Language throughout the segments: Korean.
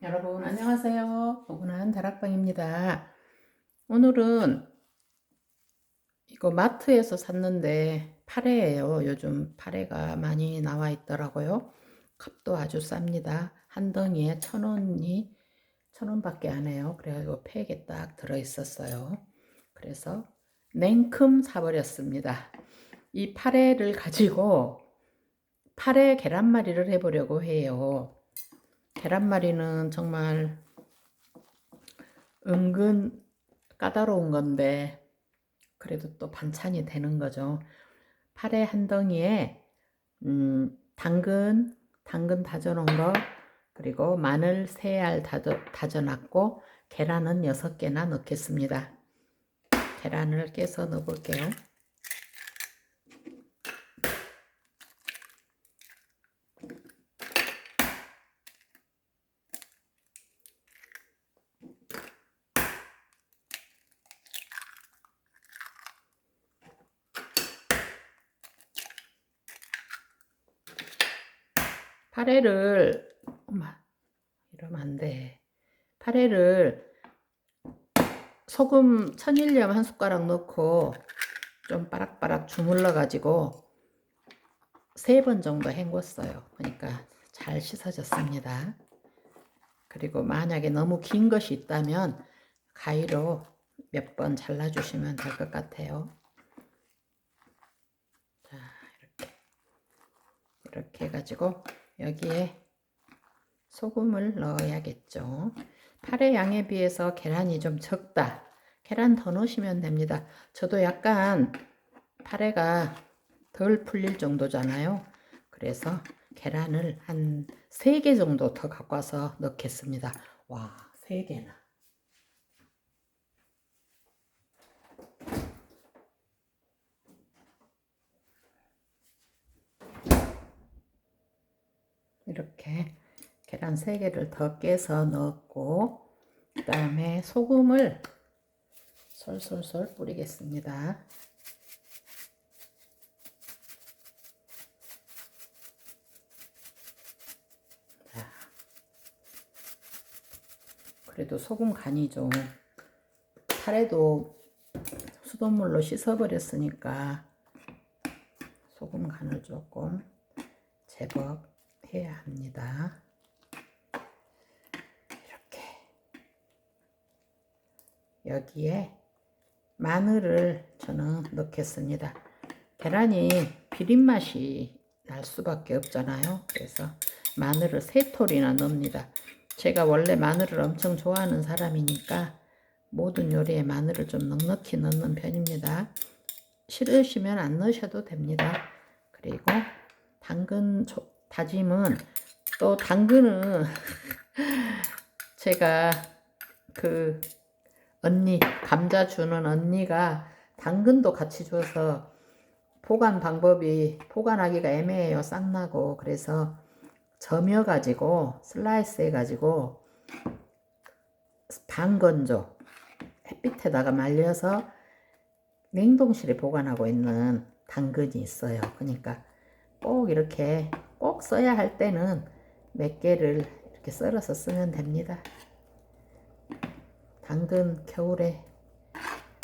여러분 안녕하세요. 오분한 다락방입니다. 오늘은 이거 마트에서 샀는데 파래예요. 요즘 파래가 많이 나와 있더라고요. 값도 아주 쌉니다. 한 덩이에 천 원이 천 원밖에 안 해요. 그래가지고 팩에 딱 들어 있었어요. 그래서 냉큼 사버렸습니다. 이 파래를 가지고 파래 계란말이를 해보려고 해요. 계란말이는 정말 은근 까다로운 건데 그래도 또 반찬이 되는 거죠. 파래 한 덩이에 음, 당근, 당근 다져놓은 거 그리고 마늘 세 알 다져, 다져놨고 계란은 여섯 개나 넣겠습니다. 계란을 깨서 넣어볼게요. 파래를 엄마 이러면 안 돼. 파래를 소금 천일염 한 숟가락 넣고 좀 바락바락 주물러 가지고 세 번 정도 헹궜어요. 그러니까 잘 씻어졌습니다. 그리고 만약에 너무 긴 것이 있다면 가위로 몇 번 잘라주시면 될 것 같아요. 자, 이렇게. 이렇게 해가지고 여기에 소금을 넣어야겠죠. 파의 양에 비해서 계란이 좀 적다. 계란 더 넣으시면 됩니다. 저도 약간 파래가 덜 풀릴 정도잖아요. 그래서 계란을 한 3개 정도 더 갖고 와서 넣겠습니다. 와, 3개나. 이렇게 계란 3개를 더 깨서 넣었고 그 다음에 소금을 솔솔솔 뿌리겠습니다. 자, 그래도 소금 간이 좀 팔에도 수돗물로 씻어버렸으니까 소금 간을 조금 제법 해야 합니다. 이렇게 여기에 마늘을 저는 넣겠습니다. 계란이 비린 맛이 날 수밖에 없잖아요. 그래서 마늘을 세 톨이나 넣습니다. 제가 원래 마늘을 엄청 좋아하는 사람이니까 모든 요리에 마늘을 좀 넉넉히 넣는 편입니다. 싫으시면 안 넣으셔도 됩니다. 그리고 당근 다짐은 또 당근은 제가 그 언니 감자 주는 언니가 당근도 같이 줘서 보관 방법이 보관하기가 애매해요 쌍나고. 그래서 점여 가지고 슬라이스 해 가지고 반 건조 햇빛에다가 말려서 냉동실에 보관하고 있는 당근이 있어요. 그러니까 꼭 이렇게 꼭 써야 할 때는 몇 개를 이렇게 썰어서 쓰면 됩니다. 당근 겨울에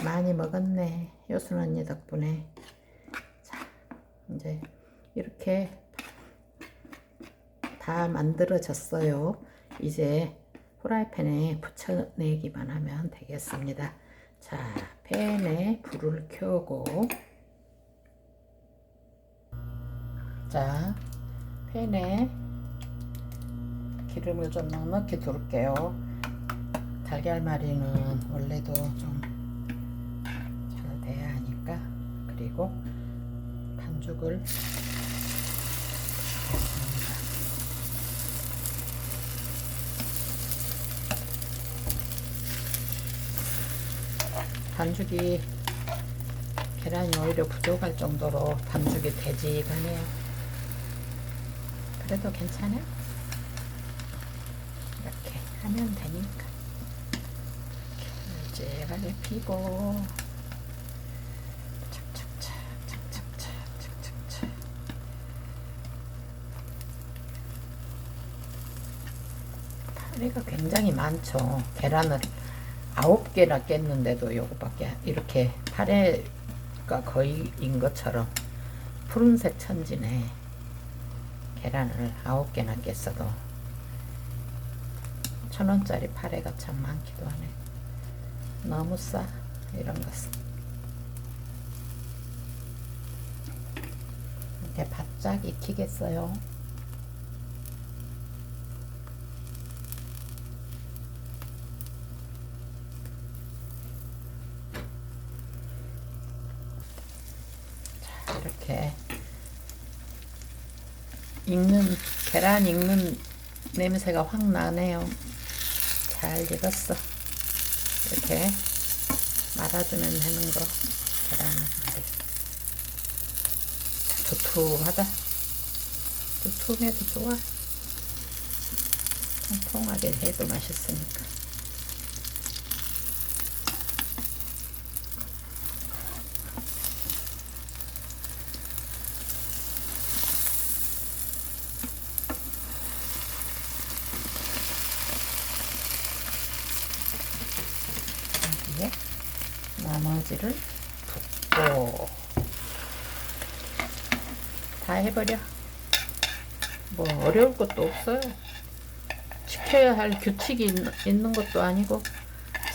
많이 먹었네. 요순 언니 덕분에. 자, 이제 이렇게 다 만들어졌어요. 이제 후라이팬에 붙여내기만 하면 되겠습니다. 자, 팬에 불을 켜고 자, 팬에 기름을 좀 넉넉히 둘게요. 달걀말이는 원래도 좀 잘 돼야 하니까 그리고 반죽을. 반죽이 계란이 오히려 부족할 정도로 반죽이 되지가네요. 그래도 괜찮아? 이렇게 하면 되니까 이렇게 널찍하게 피고 파리가 굉장히 많죠. 계란을 아홉 개나 깼는데도 요거밖에 이렇게 파래가 거의인 것처럼 푸른색 천진에 계란을 아홉 개나 깼어도 천 원짜리 파래가 참 많기도 하네. 너무 싸 이런 것은. 이렇게 바짝 익히겠어요. 자, 이렇게 익는 계란 익는 냄새가 확 나네요. 잘 익었어. 이렇게 말아주면 되는 거 계란은 두툼하다. 두툼해도 좋아. 통통하게 해도 맛있으니까. 여기에 나머지를 붓고 다 해버려. 뭐 어려울 것도 없어요. 지켜야 할 규칙이 있, 있는 것도 아니고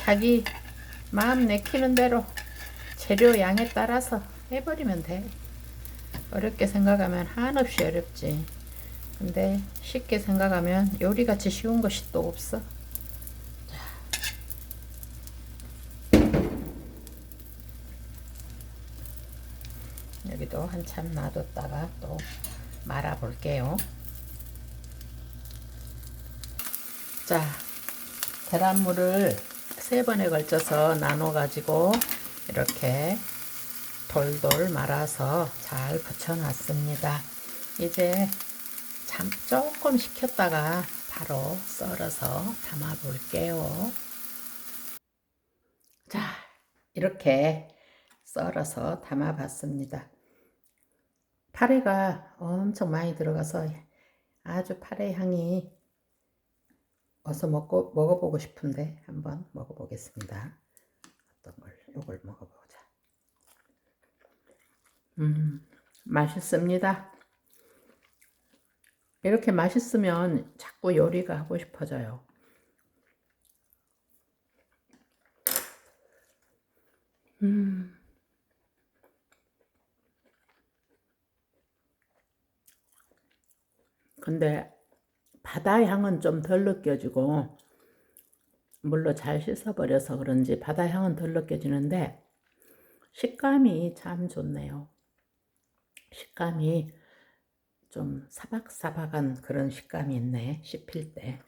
자기 마음 내키는 대로 재료 양에 따라서 해버리면 돼. 어렵게 생각하면 한없이 어렵지. 근데 쉽게 생각하면 요리같이 쉬운 것이 또 없어. 여기도 한참 놔뒀다가 또 말아 볼게요. 자, 계란물을 세 번에 걸쳐서 나눠 가지고 이렇게 돌돌 말아서 잘 붙여 놨습니다. 이제 잠 조금 식혔다가 바로 썰어서 담아 볼게요. 자, 이렇게 썰어서 담아 봤습니다. 파래가 엄청 많이 들어가서 아주 파래 향이 어서 먹고 먹어보고 싶은데 한번 먹어보겠습니다. 어떤 걸 이걸 먹어보자. 음 맛있습니다. 이렇게 맛있으면 자꾸 요리가 하고 싶어져요. 음. 근데 바다 향은 좀 덜 느껴지고 물로 잘 씻어버려서 그런지 바다 향은 덜 느껴지는데 식감이 참 좋네요. 식감이 좀 사박사박한 그런 식감이 있네. 씹힐 때.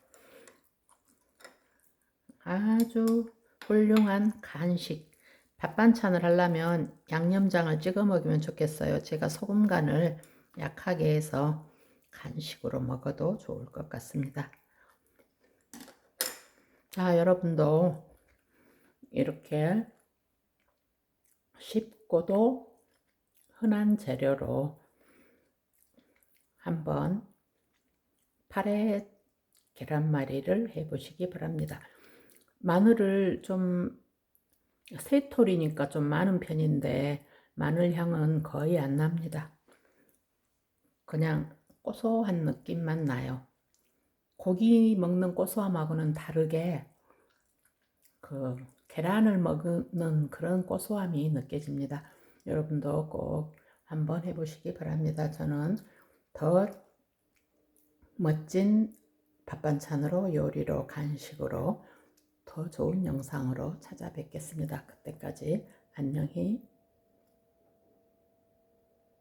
아주 훌륭한 간식. 밥 반찬을 하려면 양념장을 찍어 먹으면 좋겠어요. 제가 소금 간을 약하게 해서 간식으로 먹어도 좋을 것 같습니다. 자, 여러분도 이렇게 쉽고도 흔한 재료로 한번 파래 계란말이를 해보시기 바랍니다. 마늘을 좀 세톨이니까 좀 많은 편인데 마늘 향은 거의 안 납니다. 그냥 고소한 느낌만 나요. 고기 먹는 고소함하고는 다르게 그 계란을 먹는 그런 고소함이 느껴집니다. 여러분도 꼭 한번 해보시기 바랍니다. 저는 더 멋진 밥반찬으로 요리로 간식으로 더 좋은 영상으로 찾아뵙겠습니다. 그때까지 안녕히